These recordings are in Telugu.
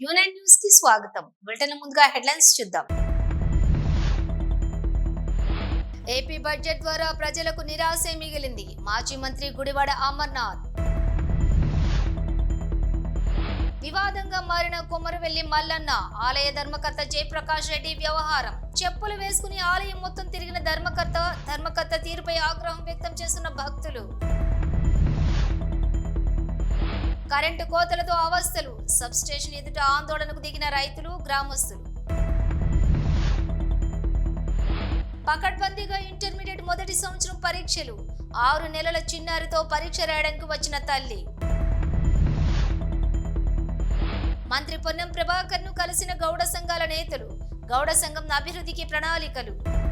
యునైన్ న్యూస్కి స్వాగతం. బులెటిన్ ముందుగా హెడ్లైన్స్ చూద్దాం. ఏపీ బడ్జెట్ ద్వారా ప్రజలకు నిరాశే మిగిలింది. మాజీ మంత్రి గుడివాడ అమర్నాథ్. వివాదంగా మారిన కొమరవెల్లి మల్లన్న ఆలయ ధర్మకర్త జయప్రకాష్ రెడ్డి వ్యవహారం. చెప్పులు వేసుకుని ఆలయం మొత్తం తిరిగిన ధర్మకర్త ధర్మకర్త తీరుపై ఆగ్రహం వ్యక్తం చేస్తున్న భక్తులు. కరెంటు కోతలతో అవస్థలు. సబ్ స్టేషన్ ఎదుట ఆందోళనకు దిగిన రైతులు గ్రామస్తులు. పకడ్బందీగా ఇంటర్మీడియట్ మొదటి సంవత్సరం పరీక్షలు. ఆరు నెలల చిన్నారితో పరీక్ష రాయడానికి వచ్చిన తల్లి. మంత్రి పొన్నం ప్రభాకర్ను కలిసిన గౌడ సంఘాల నేతలు. గౌడ సంఘం అభివృద్ధికి ప్రణాళికలు.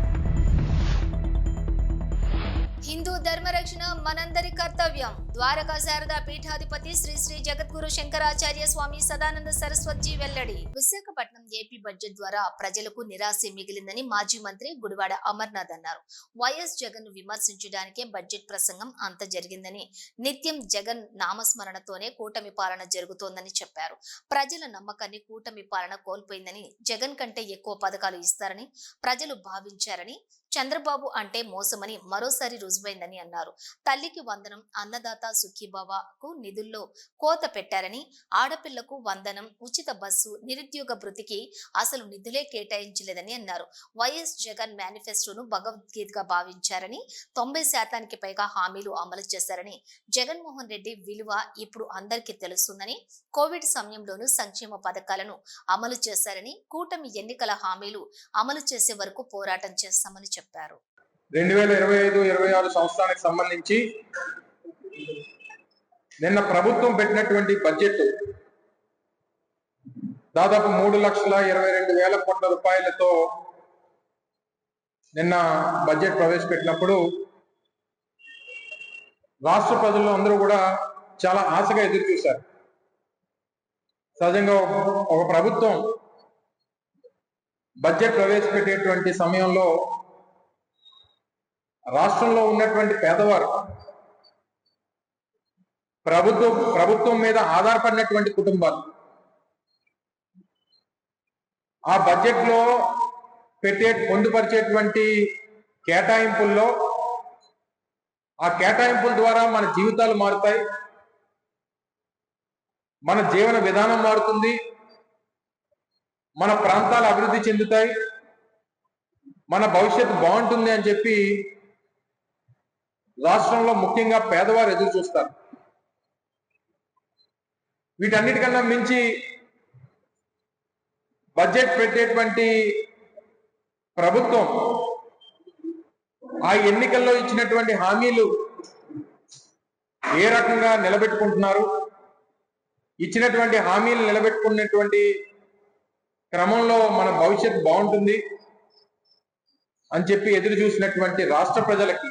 హిందూ ధర్మరక్షణ మనందరి కర్తవ్యం. ద్వారకా శారదా పీఠాధిపతి శ్రీ శ్రీ జగద్గురు శంకరాచార్య స్వామి సదానంద సరస్వతి వెల్లడి. విశాఖపట్నం ఏపీ బడ్జెట్ ద్వారా ప్రజలకు నిరాశ మిగిలిందని మాజీ మంత్రి గుడివాడ అమర్నాథ్ అన్నారు. వైఎస్ జగన్ విమర్శించడానికే బడ్జెట్ ప్రసంగం అంత జరిగిందని నిత్యం జగన్ నామస్మరణతోనే కూటమి పాలన జరుగుతోందని చెప్పారు. ప్రజల నమ్మకాన్ని కూటమి పాలన కోల్పోయిందని జగన్ కంటే ఎక్కువ పథకాలు ఇస్తారని ప్రజలు భావించారని చంద్రబాబు అంటే మోసమని మరోసారి రుజువు రుజువైందని అన్నారు. తల్లికి వందనం అన్నదాత సుఖీభావకు నిధుల్లో కోత పెట్టారని ఆడపిల్లకు వందనం ఉచిత బస్సు నిరుద్యోగ భృతికి అసలు నిధులే కేటాయించలేదని అన్నారు. వైఎస్ జగన్ మేనిఫెస్టోను భగవద్గీతగా భావించారని తొంభై శాతానికి పైగా హామీలు అమలు చేశారని జగన్మోహన్ రెడ్డి విలువ ఇప్పుడు అందరికీ తెలుస్తుందని కోవిడ్ సమయంలోనూ సంక్షేమ పథకాలను అమలు చేశారని కూటమి ఎన్నికల హామీలు అమలు చేసే వరకు పోరాటం చేస్తామని చెప్పారు. రెండు వేల ఇరవై ఐదు ఇరవై ఆరు సంవత్సరానికి సంబంధించి నిన్న ప్రభుత్వం పెట్టినటువంటి బడ్జెట్ దాదాపు మూడు లక్షల ఇరవై రెండు వేల కోట్ల రూపాయలతో నిన్న బడ్జెట్ ప్రవేశపెట్టినప్పుడు రాష్ట్ర ప్రజలు అందరూ కూడా చాలా ఆశగా ఎదురు చూశారు. సహజంగా ఒక- ఒక ప్రభుత్వం బడ్జెట్ ప్రవేశపెట్టేటువంటి సమయంలో రాష్ట్రంలో ఉన్నటువంటి పేదవారు ప్రభుత్వం ప్రభుత్వం మీద ఆధారపడినటువంటి కుటుంబాలు. ఆ బడ్జెట్లో పెట్టే పొందుపరిచేటువంటి కేటాయింపుల్లో ఆ కేటాయింపుల ద్వారా మన జీవితాలు మారుతాయి. మన జీవన విధానం మారుతుంది. మన ప్రాంతాలు అభివృద్ధి చెందుతాయి. మన భవిష్యత్తు బాగుంటుంది అని చెప్పి రాష్ట్రంలో ముఖ్యంగా పేదవారు ఎదురు చూస్తారు. వీటన్నిటికన్నా మించి బడ్జెట్ పెట్టేటువంటి ప్రభుత్వం ఆ ఎన్నికల్లో ఇచ్చినటువంటి హామీలు ఏ రకంగా నిలబెట్టుకుంటున్నారు? ఇచ్చినటువంటి హామీలు నిలబెట్టుకున్నటువంటి క్రమంలో మన భవిష్యత్తు బాగుంటుంది అని చెప్పి ఎదురు చూసినటువంటి రాష్ట్ర ప్రజలకి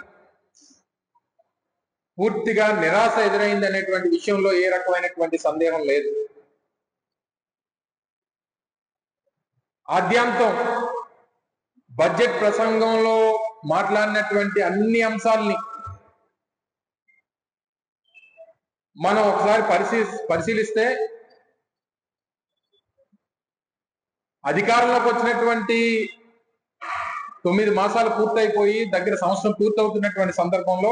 పూర్తిగా నిరాశ ఎదురైంది అనేటువంటి విషయంలో ఏ రకమైనటువంటి సందేహం లేదు. ఆద్యాంతం బడ్జెట్ ప్రసంగంలో మాట్లాడినటువంటి అన్ని అంశాలని మనం ఒకసారి పరిశీ పరిశీలిస్తే అధికారంలోకి వచ్చినటువంటి తొమ్మిది మాసాలు పూర్తయిపోయి దగ్గర సంవత్సరం పూర్తవుతున్నటువంటి సందర్భంలో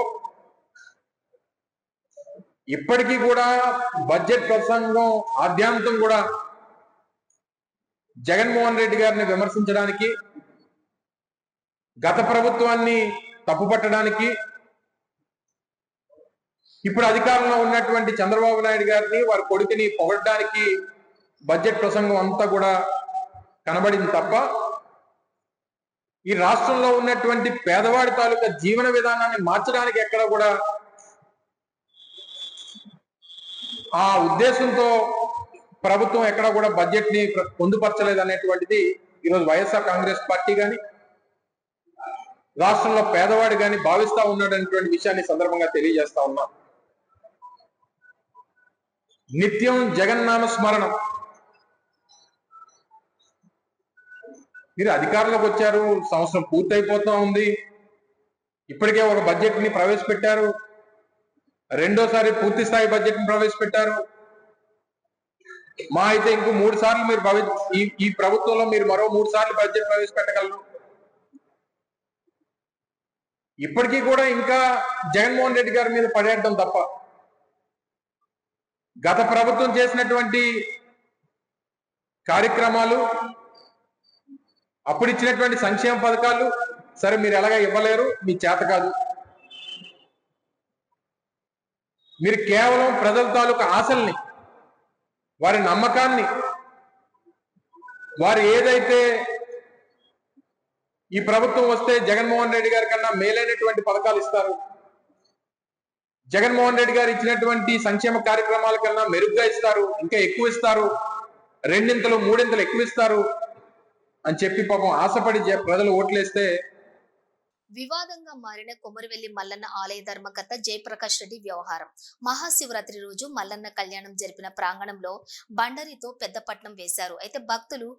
ఇప్పటికీ కూడా బడ్జెట్ ప్రసంగం ఆద్యాంతం కూడా జగన్మోహన్ రెడ్డి గారిని విమర్శించడానికి గత ప్రభుత్వాన్ని తప్పుపట్టడానికి ఇప్పుడు అధికారంలో ఉన్నటువంటి చంద్రబాబు నాయుడు గారిని వారి కొడుకుని పొగడడానికి బడ్జెట్ ప్రసంగం అంతా కూడా కనబడింది తప్ప ఈ రాష్ట్రంలో ఉన్నటువంటి పేదవాడి తాలూకా జీవన విధానాన్ని మార్చడానికి ఎక్కడ కూడా ఆ ఉద్దేశంతో ప్రభుత్వం ఎక్కడ కూడా బడ్జెట్ని పొందుపరచలేదు అనేటువంటిది ఈరోజు వైఎస్ఆర్ కాంగ్రెస్ పార్టీ గాని రాష్ట్రంలో పేదవాడు గాని భావిస్తా ఉన్నాడు అనేటువంటి విషయాన్ని సందర్భంగా తెలియజేస్తా ఉన్నాం. నిత్యం జగన్నామ స్మరణం. మీరు అధికారంలోకి వచ్చారు సంవత్సరం పూర్తయిపోతా ఉంది. ఇప్పటికే ఒక బడ్జెట్ని ప్రవేశపెట్టారు. రెండోసారి పూర్తి స్థాయి బడ్జెట్ని ప్రవేశపెట్టారు. మా అయితే ఇంకో మూడు సార్లు మీరు ఈ ఈ ప్రభుత్వంలో మీరు మరో మూడు సార్లు బడ్జెట్ ప్రవేశపెట్టగలరు. ఇప్పటికీ కూడా ఇంకా జగన్మోహన్ రెడ్డి గారి మీద పడేయడం తప్ప గత ప్రభుత్వం చేసినటువంటి కార్యక్రమాలు అప్పుడు ఇచ్చినటువంటి సంక్షేమ పథకాలు సరే మీరు ఎలాగ ఇవ్వలేరు మీ చేత కాదు. మీరు కేవలం ప్రజల తాలూకు ఆశల్ని వారి నమ్మకాన్ని వారు ఏదైతే ఈ ప్రభుత్వం వస్తే జగన్మోహన్ రెడ్డి గారి కన్నా మేలైనటువంటి పథకాలు ఇస్తారు. జగన్మోహన్ రెడ్డి గారు ఇచ్చినటువంటి సంక్షేమ కార్యక్రమాల కన్నా మెరుగ్గా ఇస్తారు ఇంకా ఎక్కువ ఇస్తారు రెండింతలు మూడింతలు ఎక్కువ ఇస్తారు అని చెప్పి పాపం ఆశపడి ప్రజలు ఓట్లేస్తే వివాదంగా మారిన కొమరవెల్లి మల్లన్న ఆలయ ధర్మకర్త జయప్రకాష్ రెడ్డి వ్యవహారం. మహాశివరాత్రి రోజు మల్లన్న కళ్యాణం జరిపిన ప్రాంగణంలో బండరితో పెద్దపట్నం వేశారు. అయితే భక్తులు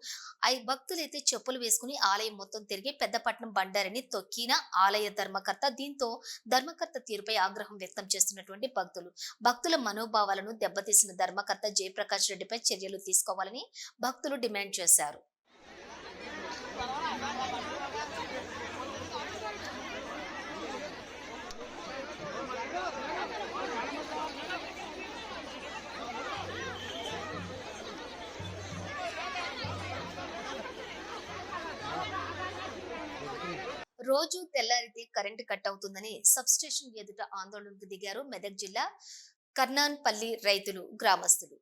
ఐ భక్తులైతే చెప్పులు వేసుకుని ఆలయం మొత్తం తిరిగి పెద్దపట్నం బండారిని తొక్కిన ఆలయ ధర్మకర్త దీంతో ధర్మకర్త తీరుపై ఆగ్రహం వ్యక్తం చేస్తున్నటువంటి భక్తులు. భక్తుల మనోభావాలను దెబ్బతీసిన ధర్మకర్త జయప్రకాష్ రెడ్డిపై చర్యలు తీసుకోవాలని భక్తులు డిమాండ్ చేశారు. రోజు తెల్లారితే కరెంటు కట్ అవుతుందని సబ్స్టేషన్ ఎదుట ఆందోళనకు దిగారు మెదక్ జిల్లా కర్నాన్పల్లి రైతులు గ్రామస్తులు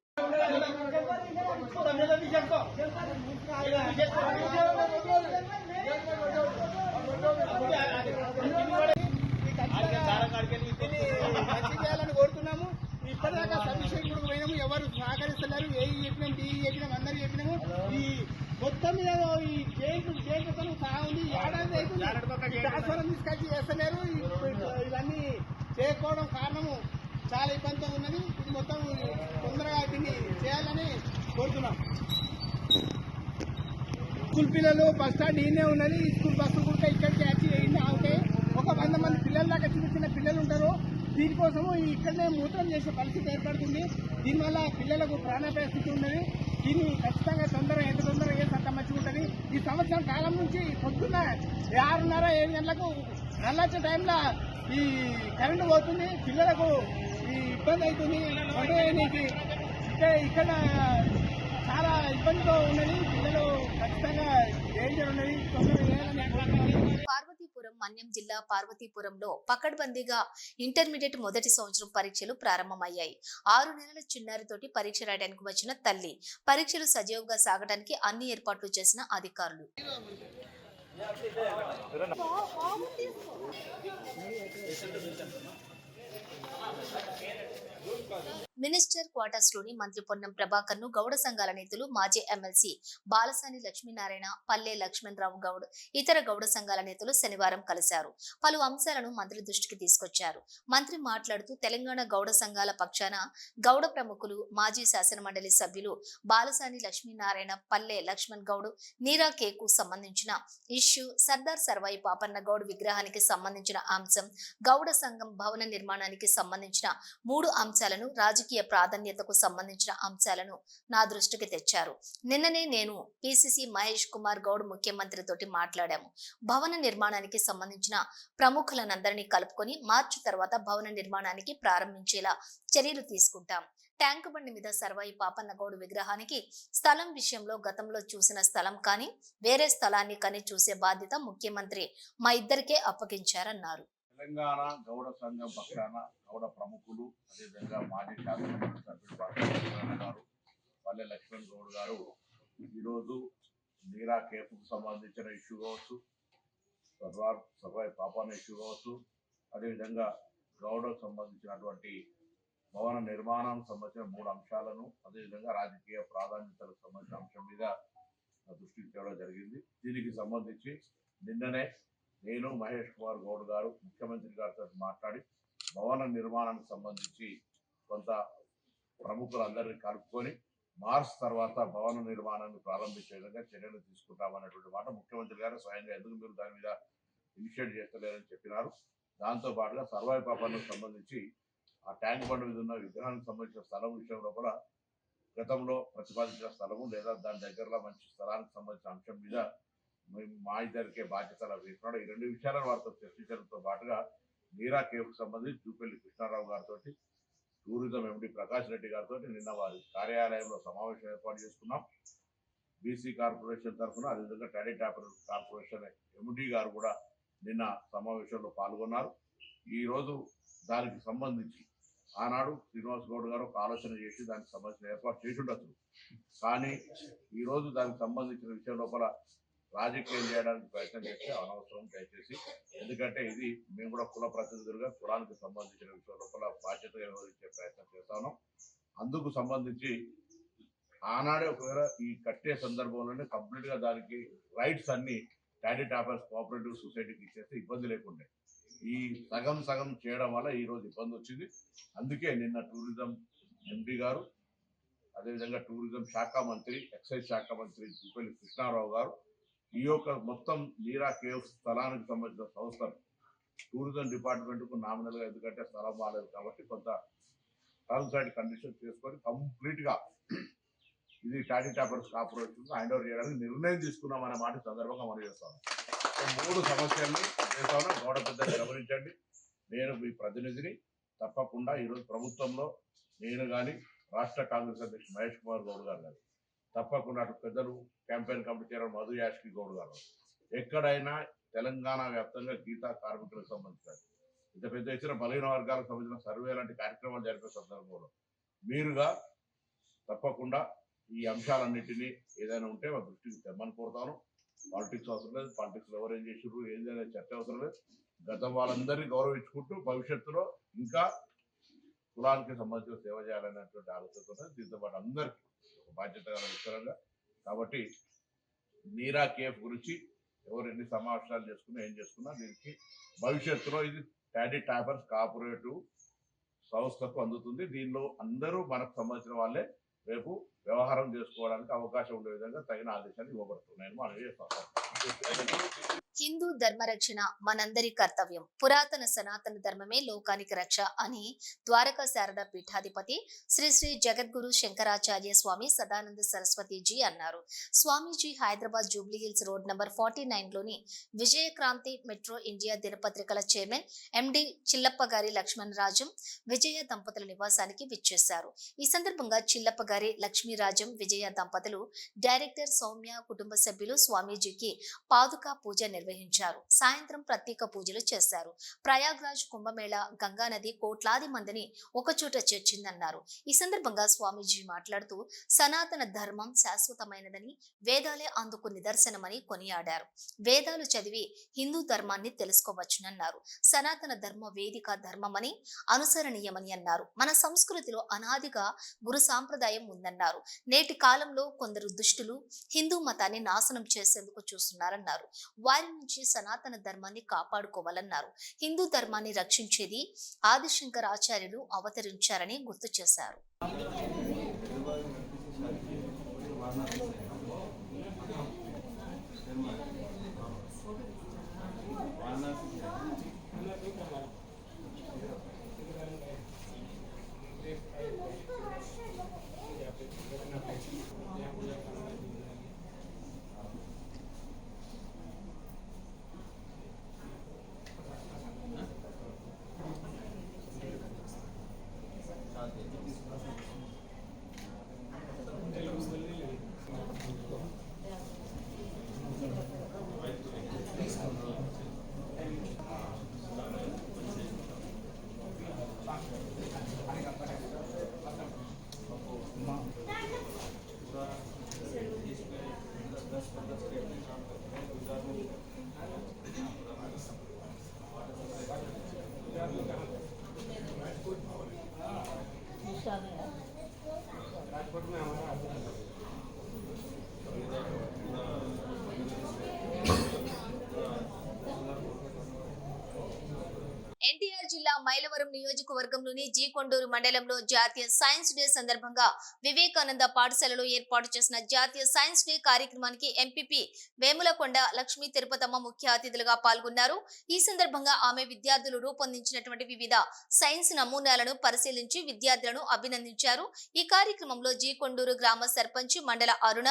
మంచి చేయాలని కోరుతున్నాము ఇప్పటిదాకా సబ్మిషన్ కూడా పోయినాము ఎవరు సహకరిస్తున్నారు ఏ చెప్పినాం టీ చెప్పినాం అందరు చెప్పినాము ఈ మొత్తం మీద ఈ కేకు కేకుతో సహా ఉంది ఏడాది అవుతుంది ట్రాన్స్ఫర్ తీసుకొచ్చి చేస్తలేరు ఈ- ఇవన్నీ చేయకపోవడం కారణము చాలా ఇబ్బందిగా ఉన్నది ఇది మొత్తం తొందరగా దీన్ని చేయాలని కోరుతున్నాం స్కూల్ పిల్లలు బస్ ఈయనే ఉన్నది ఈ స్కూల్ బస్సులు కూడా ఇక్కడికి వచ్చి ఈయనే ఆగుతాయి ఒక వంద మంది పిల్లల దాకా చిన్న చిన్న పిల్లలు ఉంటారు. దీనికోసము ఇక్కడనే మూత్రం చేసే పరిస్థితి ఏర్పడుతుంది. దీనివల్ల పిల్లలకు ప్రాణాపాయ స్థితి ఉన్నది. దీన్ని ఖచ్చితంగా తొందరగా ఎంత తొందరగా చేస్తే అంత మంచిగా ఉంటుంది? ఈ సంవత్సరం కాలం నుంచి పొద్దున్న ఆరున్నర ఏడు గంటలకు నల్లచ్చే టైంలో ఈ కరెంటు పోతుంది. పిల్లలకు ఈ ఇబ్బంది అవుతుంది. అంటే ఇక్కడ ఇక్కడ చాలా ఇబ్బందితో ఉన్నది. పిల్లలు ఖచ్చితంగా పార్వతీపురం మన్యం జిల్లా పార్వతీపురంలో పకడ్బందీగా ఇంటర్మీడియట్ మొదటి సంవత్సరం పరీక్షలు ప్రారంభమయ్యాయి. ఆరు నెలల చిన్నారితోటి పరీక్ష రాయడానికి వచ్చిన తల్లి పరీక్షలు సజీవంగా సాగడానికి అన్ని ఏర్పాట్లు చేసిన అధికారులు. మినిస్టర్ క్వార్టర్స్లోని మంత్రి పొన్నం ప్రభాకర్ను గౌడ సంఘాల నేతలు మాజీ ఎమ్మెల్సీ బాలసాని లక్ష్మీనారాయణ పల్లె లక్ష్మణరావు గౌడ్ ఇతర గౌడ సంఘాల నేతలు శనివారం కలిశారు. పలు అంశాలను మంత్రి దృష్టికి తీసుకొచ్చారు. మంత్రి మాట్లాడుతూ తెలంగాణ గౌడ సంఘాల పక్షాన గౌడ ప్రముఖులు మాజీ శాసన మండలి సభ్యులు బాలసాని లక్ష్మీనారాయణ పల్లె లక్ష్మణ్ గౌడ్ నీరా కేకు సంబంధించిన ఇష్యూ సర్దార్ సర్వాయి పాపన్న గౌడ్ విగ్రహానికి సంబంధించిన అంశం గౌడ సంఘం భవన నిర్మాణానికి సంబంధించిన మూడు అంశాలను రాజకీయ ప్రాధాన్యతకు సంబంధించిన అంశాలను నా దృష్టికి తెచ్చారు. నిన్ననే నేను పిసిసి మహేష్ కుమార్ గౌడ్ ముఖ్యమంత్రితోటి మాట్లాడాము. భవన నిర్మాణానికి సంబంధించిన ప్రముఖులనందరినీ కలుపుకొని మార్చి తర్వాత భవన నిర్మాణానికి ప్రారంభించేలా చర్యలు తీసుకుంటాం. ట్యాంక్ బండి మీద సర్వాయి పాపన్నగౌడ్ విగ్రహానికి స్థలం విషయంలో గతంలో చూసిన స్థలం కానీ వేరే స్థలాన్ని కానీ చూసే బాధ్యత ముఖ్యమంత్రి మా ఇద్దరికే అప్పగించారన్నారు. తెలంగాణ గౌడ సంఘం పక్షాన గౌడ ప్రముఖులు అదేవిధంగా మాజీ శాసనసభ్యులు సభ్యులు పార్టీ గారు పల్లె లక్ష్మణ్ గౌడ్ గారు. ఈరోజు నీరా కేపుకు సంబంధించిన ఇష్యూ కావచ్చు సర్వార్ సర్వాయి పాపాన ఇష్యూ కావచ్చు అదేవిధంగా గౌడకు సంబంధించినటువంటి భవన నిర్మాణం సంబంధించిన మూడు అంశాలను అదేవిధంగా రాజకీయ ప్రాధాన్యతలకు సంబంధించిన అంశం మీద నా దృష్టికి తేవడం జరిగింది. దీనికి సంబంధించి నిన్ననే నేను మహేష్ కుమార్ గౌడ్ గారు ముఖ్యమంత్రి గారితో మాట్లాడి భవన నిర్మాణానికి సంబంధించి కొంత ప్రముఖులందరినీ కలుపుకొని మార్చ్ తర్వాత భవన నిర్మాణాన్ని ప్రారంభించే విధంగా చర్యలు తీసుకుంటామన్నటువంటి మాట ముఖ్యమంత్రి గారు స్వయంగా ఎందుకు మీరు దాని మీద ఇనిషియేట్ చేస్తలేరని చెప్పినారు. దాంతో పాటుగా సర్వాయి పాపానికి సంబంధించి ఆ ట్యాంక్ బండ్ మీద ఉన్న విగ్రహానికి సంబంధించిన స్థలం విషయంలో కూడా గతంలో ప్రతిపాదించిన స్థలము లేదా దాని దగ్గరలో మంచి స్థలానికి సంబంధించిన అంశం మీద మా ఇద్దరికే బాధ్యతలు వేస్తున్నాడు ఈ రెండు విషయాలను వారితో చర్చించడంతో పాటుగా నీరా కేఫ్ సంబంధించి చూపెల్లి కృష్ణారావు గారితో టూరిజం ఎండి ప్రకాష్ రెడ్డి గారితో నిన్న వారి కార్యాలయంలో సమావేశం ఏర్పాటు చేసుకున్నాం. బీసీ కార్పొరేషన్ తరఫున అదేవిధంగా టాడెట్ టాపర్ కార్పొరేషన్ ఎండి గారు కూడా నిన్న సమావేశంలో పాల్గొన్నారు. ఈ రోజు దానికి సంబంధించి ఆనాడు శ్రీనివాస్ గౌడ్ గారు ఒక ఆలోచన చేసి దానికి సంబంధించిన ఏర్పాటు చేసి ఉండొచ్చు. కానీ ఈరోజు దానికి సంబంధించిన విషయం లోపల రాజకీయం చేయడానికి ప్రయత్నం చేస్తే అనవసరం దయచేసి. ఎందుకంటే ఇది మేము కూడా కుల ప్రతినిధులుగా కులానికి సంబంధించిన విషయం లోపల బాధ్యత నిర్వహించే ప్రయత్నం చేస్తాను. అందుకు సంబంధించి ఆనాడే ఒకవేళ ఈ కట్టే సందర్భంలోనే కంప్లీట్గా దానికి రైట్స్ అన్ని క్యాడెట్ ఆఫర్స్ కోఆపరేటివ్ సొసైటీకి ఇచ్చేస్తే ఇబ్బంది లేకుండే. ఈ సగం సగం చేయడం వల్ల ఈ రోజు ఇబ్బంది వచ్చింది. అందుకే నిన్న టూరిజం ఎండి గారు అదేవిధంగా టూరిజం శాఖ మంత్రి ఎక్సైజ్ శాఖ మంత్రి జుపల్లి కృష్ణారావు గారు ఈ యొక్క మొత్తం నీరా కేవ్ స్థలానికి సంబంధించిన సంస్థ టూరిజం డిపార్ట్మెంట్కు నామినల్గా ఎందుకంటే స్థలం బాగాలేదు కాబట్టి కొంత టర్మ్స్ అండ్ కండిషన్స్ చేసుకొని కంప్లీట్గా ఇది toddy tappers corporation hand over చేయడానికి నిర్ణయం తీసుకున్నాం అనే మాట సందర్భంగా మనం చేస్తాను మూడు సమస్యల్ని చేస్తాను గౌడ పెద్దలు గమనించండి. నేను మీ ప్రతినిధిని తప్పకుండా ఈరోజు ప్రభుత్వంలో నేను కానీ రాష్ట్ర కాంగ్రెస్ అధ్యక్షుడు మహేష్ కుమార్ గౌడ్ గారు కానీ తప్పకుండా అటు పెద్దలు campaign committee chairman Madhu Yashki Goud garu. ఎక్కడైనా తెలంగాణ వ్యాప్తంగా గీతా కార్మికులకు సంబంధించిన ఇంత పెద్ద ఇచ్చిన బలహీన వర్గాలకు సంబంధించిన సర్వే లాంటి కార్యక్రమాలు జరిపే సందర్భంలో మీరుగా తప్పకుండా ఈ అంశాలన్నింటినీ ఏదైనా ఉంటే మా దృష్టికి తెమ్మని కోరుతాను. పాలిటిక్స్ అవసరం లేదు పాలిటిక్స్ ఎవరు ఏం చేసారు ఏందనే చర్చ అవసరం లేదు. గతం వాళ్ళందరినీ గౌరవించుకుంటూ భవిష్యత్తులో ఇంకా కులానికి సంబంధించిన సేవ చేయాలనేటువంటి ఆలోచనతో దీంతో పాటు అందరికీ ఒక బాధ్యత గల విషయంగా కాబట్టి నీరా కేఫ్ గురించి ఎవరు ఎన్ని సమావేశాలు చేసుకున్నా ఏం చేసుకున్నా దీనికి భవిష్యత్తులో ఇది టాడీ టాపర్స్ కోఆపరేటివ్ సంస్థకు అందుతుంది. దీనిలో అందరూ మనకు సంబంధించిన వాళ్ళే రేపు వ్యవహారం చేసుకోవడానికి అవకాశం ఉండే విధంగా తగిన ఆదేశాలు ఇవ్వబడుతున్నాయని మనం చేస్తాం హిందూ ధర్మరక్షణ మనందరి కర్తవ్యం. పురాతన సనాతన ధర్మమే లోకానికి రక్ష అని ద్వారకా శారద పీఠాధిపతి శ్రీ శ్రీ జగద్గురు శంకరాచార్య స్వామి సదానంద సరస్వతిజీ అన్నారు. Swamiji Hyderabad Jubilee Hills road number forty నైన్లోని Vijayakranti metro India దినపత్రికల చైర్మన్ ఎండి చిల్లప్ప గారి లక్ష్మణ్ రాజం విజయ దంపతుల నివాసానికి విచ్చేశారు. ఈ సందర్భంగా చిల్లప్ప గారి లక్ష్మీరాజం విజయ దంపతులు డైరెక్టర్ సౌమ్య కుటుంబ సభ్యులు స్వామీజీకి పాదుకా పూజ నిర్వహించారు. సాయంత్రం ప్రత్యేక పూజలు చేశారు. ప్రయాగ్రాజ్ కుంభమేళ గంగానది కోట్లాది మందిని ఒకచోట చేర్చిందన్నారు. ఈ సందర్భంగా స్వామీజీ మాట్లాడుతూ సనాతన ధర్మం శాశ్వతమైనదని వేదాలే అందుకు నిదర్శనమని కొనియాడారు. వేదాలు చదివి హిందూ ధర్మాన్ని తెలుసుకోవచ్చునన్నారు. సనాతన ధర్మ వేదిక ధర్మమని అనుసరణీయమని అన్నారు. మన సంస్కృతిలో అనాదిగా గురు సాంప్రదాయం ఉందన్నారు. నేటి కాలంలో కొందరు దుష్టులు హిందూ మతాన్ని నాశనం చేసేందుకు చూస్తున్నారన్నారు. వారి నుంచి సనాతన ధర్మాన్ని కాపాడుకోవాలన్నారు. హిందూ ధర్మాన్ని రక్షించేది ఆదిశంకర ఆచార్యులు అవతరించారని గుర్తు చేశారు. ఎన్టీఆర్ జీ కొండూరు మండలంలో జాతీయ సైన్స్ డే సందర్భంగా వివేకానంద పాఠశాలలో ఏర్పాటు చేసిన జాతీయ సైన్స్ డే కార్యక్రమానికి ఎంపీపీ వేములకొండ లక్ష్మీ తిరుపతమ్మ ముఖ్య అతిథులుగా పాల్గొన్నారు. ఈ సందర్భంగా ఆమె విద్యార్థులు రూపొందించినటువంటి వివిధ సైన్స్ నమూనాలను పరిశీలించి విద్యార్థులను అభినందించారు. ఈ కార్యక్రమంలో జీ కొండూరు గ్రామ సర్పంచ్ మండల అరుణ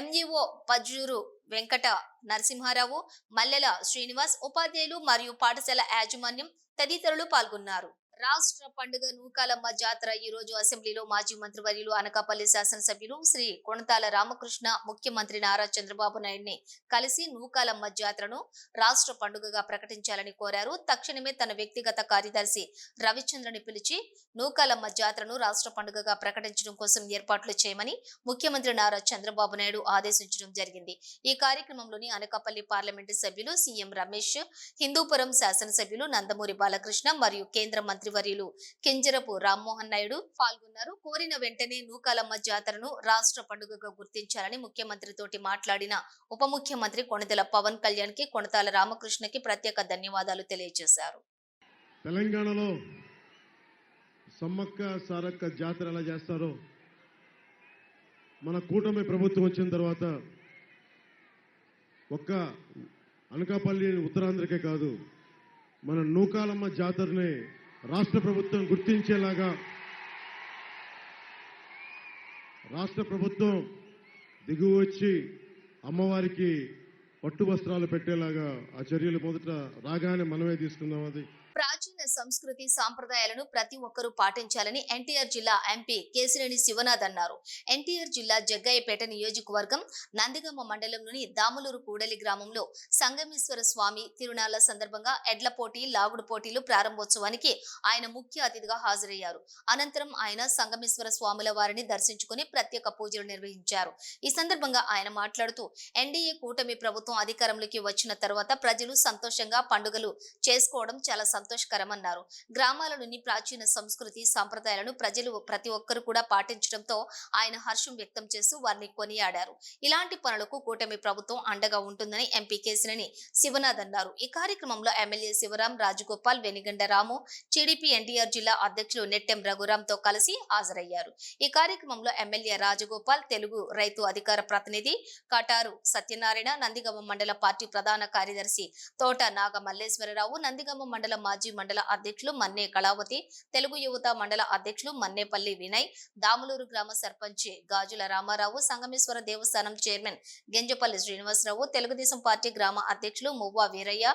ఎంఈఓ పజ్జూరు వెంకట నరసింహారావు మల్లెల శ్రీనివాస్ ఉపాధ్యాయులు మరియు పాఠశాల యాజమాన్యం తదితరులు పాల్గొన్నారు. రాష్ట్ర పండుగ నూకాలమ్మ జాతర ఈ రోజు అసెంబ్లీలో మాజీ మంత్రివర్యులు అనకాపల్లి శాసనసభ్యులు శ్రీ కొణతాల రామకృష్ణ ముఖ్యమంత్రి నారా చంద్రబాబు నాయుడిని కలిసి నూకాలమ్మ జాతరను రాష్ట్ర పండుగగా ప్రకటించాలని కోరారు. తక్షణమే తన వ్యక్తిగత కార్యదర్శి రవిచంద్రని పిలిచి నూకాలమ్మ జాతరను రాష్ట్ర పండుగగా ప్రకటించడం కోసం ఏర్పాట్లు చేయమని ముఖ్యమంత్రి నారా చంద్రబాబు నాయుడు ఆదేశించడం జరిగింది. ఈ కార్యక్రమంలోని అనకాపల్లి పార్లమెంటు సభ్యులు సీఎం రమేష్ హిందూపురం శాసనసభ్యులు నందమూరి బాలకృష్ణ మరియు కేంద్ర మంత్రి మంత్రివర్యులు కింజరపు రామ్మోహన్ నాయుడు పాల్గొన్నారు. కోరిన వెంటనే నూకాలమ్మ జాతరను రాష్ట్ర పండుగగా గుర్తించాలని ముఖ్యమంత్రితోటి మాట్లాడిన ఉప ముఖ్యమంత్రి కొణిదెల పవన్ కళ్యాణ్కి కొణతాల రామకృష్ణకి ప్రత్యేక ధన్యవాదాలు తెలియజేశారు. తెలంగాణలో సమ్మక్క సారక్క జాతర ఎలా చేస్తారో మన కూటమి ప్రభుత్వం వచ్చిన తర్వాత ఒక్క అనకాపల్లి ఉత్తరాంధ్రకే కాదు మన నూకాలమ్మ జాతరని రాష్ట్ర ప్రభుత్వం గుర్తించేలాగా రాష్ట్ర ప్రభుత్వం దిగువ వచ్చి అమ్మవారికి పట్టు వస్త్రాలు పెట్టేలాగా ఆ చర్యలు మొదట రాగానే మనమే తీసుకుందాం అది. ప్రాచీన సంస్కృతి సాంప్రదాయాలను ప్రతి ఒక్కరూ పాటించాలని ఎన్టీఆర్ జిల్లా ఎంపీ కేసినేని శివనాథ్ అన్నారు. ఎన్టీఆర్ జిల్లా జగ్గయ్యపేట నియోజకవర్గం నందిగమ్మ మండలంలోని దాములూరు కూడలి గ్రామంలో సంగమేశ్వర స్వామి తిరునాళ్ళ సందర్భంగా ఎడ్ల పోటీ లాగుడు పోటీలు ప్రారంభోత్సవానికి ఆయన ముఖ్య అతిథిగా హాజరయ్యారు. అనంతరం ఆయన సంగమేశ్వర స్వాముల వారిని దర్శించుకుని ప్రత్యేక పూజలు నిర్వహించారు. ఈ సందర్భంగా ఆయన మాట్లాడుతూ ఎన్డీఏ కూటమి ప్రభుత్వం అధికారంలోకి వచ్చిన తర్వాత ప్రజలు సంతోషంగా పండుగలు చేసుకోవడం చాలా సంతోషకరమన్నారు. గ్రామాలలోని ప్రాచీన సంస్కృతి సంప్రదాయాలను ప్రజలు ప్రతి ఒక్కరు కూడా పాటించడంతో ఆయన హర్షం వ్యక్తం చేస్తూ వారిని కొనియాడారు. ఇలాంటి పనులకు కూటమి ప్రభుత్వం అండగా ఉంటుందని ఎంపీ కేసినేని శివనాథ్ అన్నారు. ఈ కార్యక్రమంలో MLA Sivaram Rajagopal Venigandla Ramu TDP NTR జిల్లా అధ్యక్షులు నెట్టెం రఘురాం తో కలిసి హాజరయ్యారు. ఈ కార్యక్రమంలో ఎమ్మెల్యే రాజగోపాల్ తెలుగు రైతు అధికార ప్రతినిధి కటారు సత్యనారాయణ నందిగమ మండల పార్టీ ప్రధాన కార్యదర్శి తోట నాగ మల్లేశ్వరరావు నందిగమ మండల మాజీ మండల అధ్యక్షులు మన్నే కళావతి తెలుగు యువత మండల అధ్యక్షులు మన్నేపల్లి వినయ్ దాములూరు గ్రామ సర్పంచ్ గాజుల రామారావు సంగమేశ్వర దేవస్థానం చైర్మన్ గెంజపల్లి శ్రీనివాసరావు తెలుగుదేశం పార్టీ గ్రామ అధ్యక్షులు మువ్వా వీరయ్య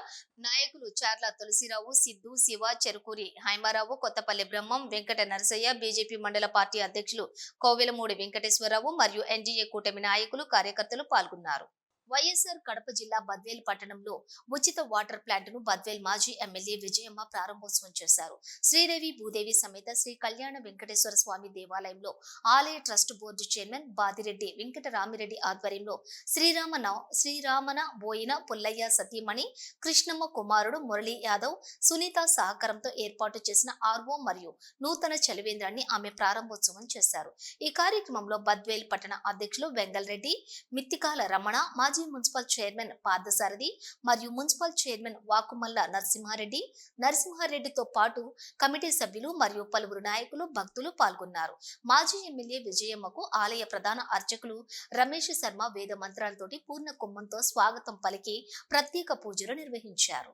నాయకులు చార్ల తులసిరావు సిద్ధు శివ చెరుకూరి హైమారావు కొత్తపల్లి బ్రహ్మం వెంకట నరసయ్య బీజేపీ మండల పార్టీ అధ్యక్షులు కోవెలమూడి వెంకటేశ్వరరావు మరియు ఎన్డీఏ కూటమి నాయకులు కార్యకర్తలు పాల్గొన్నారు. వైఎస్ఆర్ కడప జిల్లా బద్వేల్ పట్టణంలో ఉచిత వాటర్ ప్లాంట్ను బద్వేల్ మాజీ ఎమ్మెల్యే విజయమ్మ ప్రారంభోత్సవం చేశారు. శ్రీదేవి భూదేవి సమేత శ్రీ కళ్యాణ వెంకటేశ్వర స్వామి దేవాలయంలో ఆలయ trust board chairman Badireddy Venkata Ramireddy ఆధ్వర్యంలో శ్రీరామ నవ శ్రీరామన బోయిన పుల్లయ్య సతీమణి కృష్ణమ్మ కుమారుడు మురళీ యాదవ్ సునీత సహకారంతో ఏర్పాటు చేసిన ఆర్వో మరియు నూతన చలివేంద్రాన్ని ఆమె ప్రారంభోత్సవం చేశారు. ఈ కార్యక్రమంలో బద్వేల్ పట్టణ అధ్యక్షులు వెంగల్రెడ్డి మిత్తికాల రమణ మాజీ మున్సిపల్ చైర్మన్ పార్థసారథి మరియు మున్సిపల్ చైర్మన్ వాకుమల్ల నరసింహారెడ్డి నరసింహారెడ్డితో పాటు కమిటీ సభ్యులు మరియు పలువురు నాయకులు భక్తులు పాల్గొన్నారు. మాజీ ఎమ్మెల్యే విజయమ్మకు ఆలయ ప్రధాన అర్చకులు రమేష్ శర్మ వేద మంత్రాలతోటి పూర్ణ కుంభంతో స్వాగతం పలికి ప్రత్యేక పూజలు నిర్వహించారు.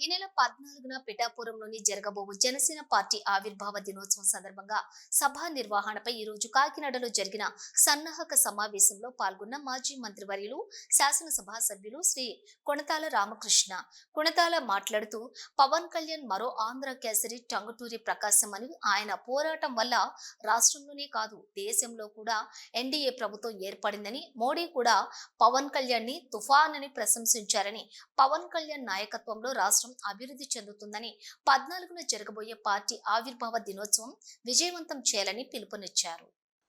ఈ నెల పద్నాలుగున పిఠాపురంలోని జరగబోవు జనసేన పార్టీ ఆవిర్భావ దినోత్సవం సందర్భంగా సభా నిర్వహణపై ఈ రోజు కాకినాడలో జరిగిన సన్నాహక సమావేశంలో పాల్గొన్న మాజీ మంత్రివర్యులు శాసనసభ సభ్యులు శ్రీ కొణతాల రామకృష్ణ. కొణతాల మాట్లాడుతూ పవన్ కళ్యాణ్ మరో ఆంధ్ర కేసరి టంగుటూరి ప్రకాశం అని ఆయన పోరాటం వల్ల రాష్ట్రంలోనే కాదు దేశంలో కూడా ఎన్డీఏ ప్రభుత్వం ఏర్పడిందని మోడీ కూడా పవన్ కళ్యాణ్ని తుఫాన్ అని ప్రశంసించారని. పవన్ కళ్యాణ్ నాయకత్వంలో రాష్ట్రం అభివృద్ధి అభివృద్ధి చెందుతుందని పద్నాలుగున జరగబోయే పార్టీ ఆవిర్భావ దినోత్సవం విజయవంతం చేయాలని పిలుపునిచ్చారు.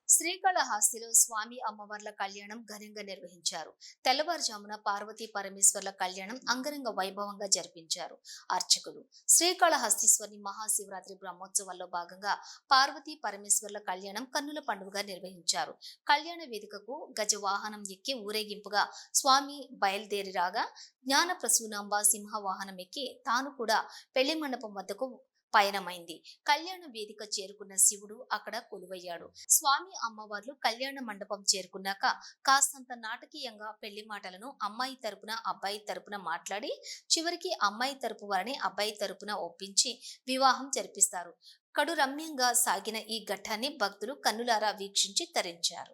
శ్రీకాళహస్తిలో స్వామి అమ్మవార్ల కళ్యాణం ఘనంగా నిర్వహించారు. తెల్లవారుజామున పార్వతీ పరమేశ్వర్ల కళ్యాణం అంగరంగ వైభవంగా జరిపించారు. అర్చకులు శ్రీకాళహస్తీశ్వరి మహాశివరాత్రి బ్రహ్మోత్సవాల్లో భాగంగా పార్వతీ పరమేశ్వర్ల కళ్యాణం కన్నుల పండుగగా నిర్వహించారు. కళ్యాణ వేదికకు గజ వాహనం ఎక్కి ఊరేగింపుగా స్వామి బయలుదేరి రాగా జ్ఞాన ప్రసూనాంబ సింహ వాహనం ఎక్కి తాను కూడా పెళ్ళి మండపం వద్దకు పయనమైంది. కళ్యాణ వేదిక చేరుకున్న శివుడు అక్కడ కొలువయ్యాడు. స్వామి అమ్మవార్లు కళ్యాణ మండపం చేరుకున్నాక కాస్తంత నాటకీయంగా పెళ్ళి మాటలను అమ్మాయి తరపున అబ్బాయి తరపున మాట్లాడి చివరికి అమ్మాయి తరపు వారిని అబ్బాయి తరపున ఒప్పించి వివాహం జరిపిస్తారు. కడు రమ్యంగా సాగిన ఈ ఘట్టాన్ని భక్తులు కన్నులారా వీక్షించి తరించారు.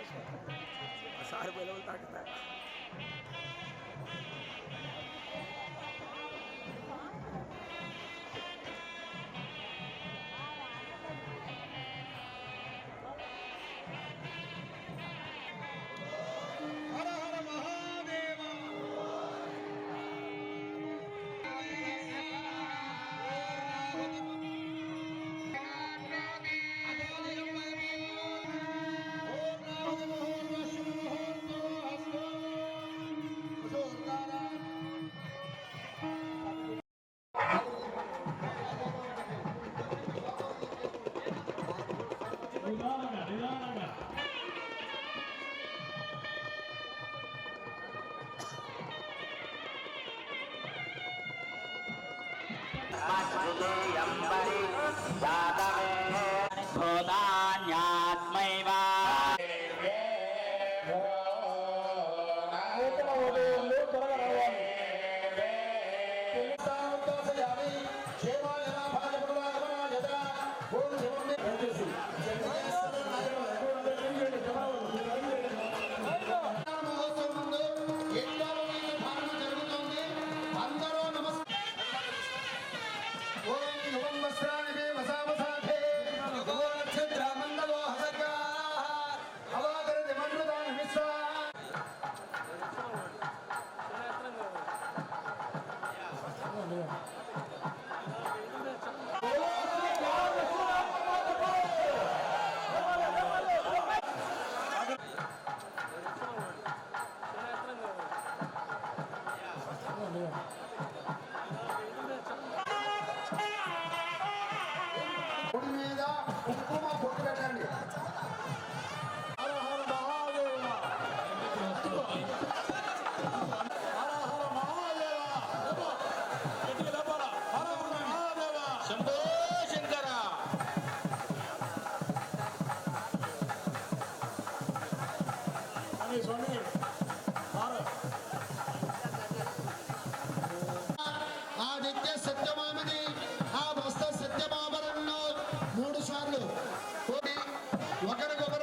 I saw everybody level 35. భూతాన్యాత్మైవ మూడు సార్లు కోరి ఒకరికొకరు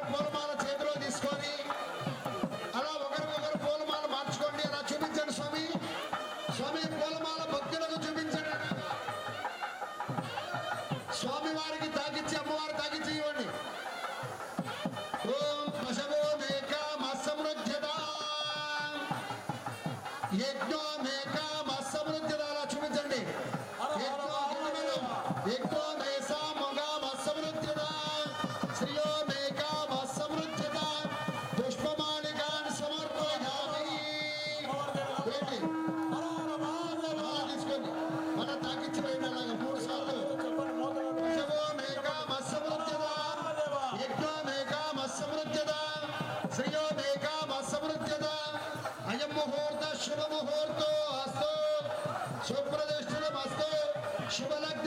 శుభ ముహూర్తో అస్తు సుప్రదిష్టితమస్తు శుభలగ్నమస్తు అయం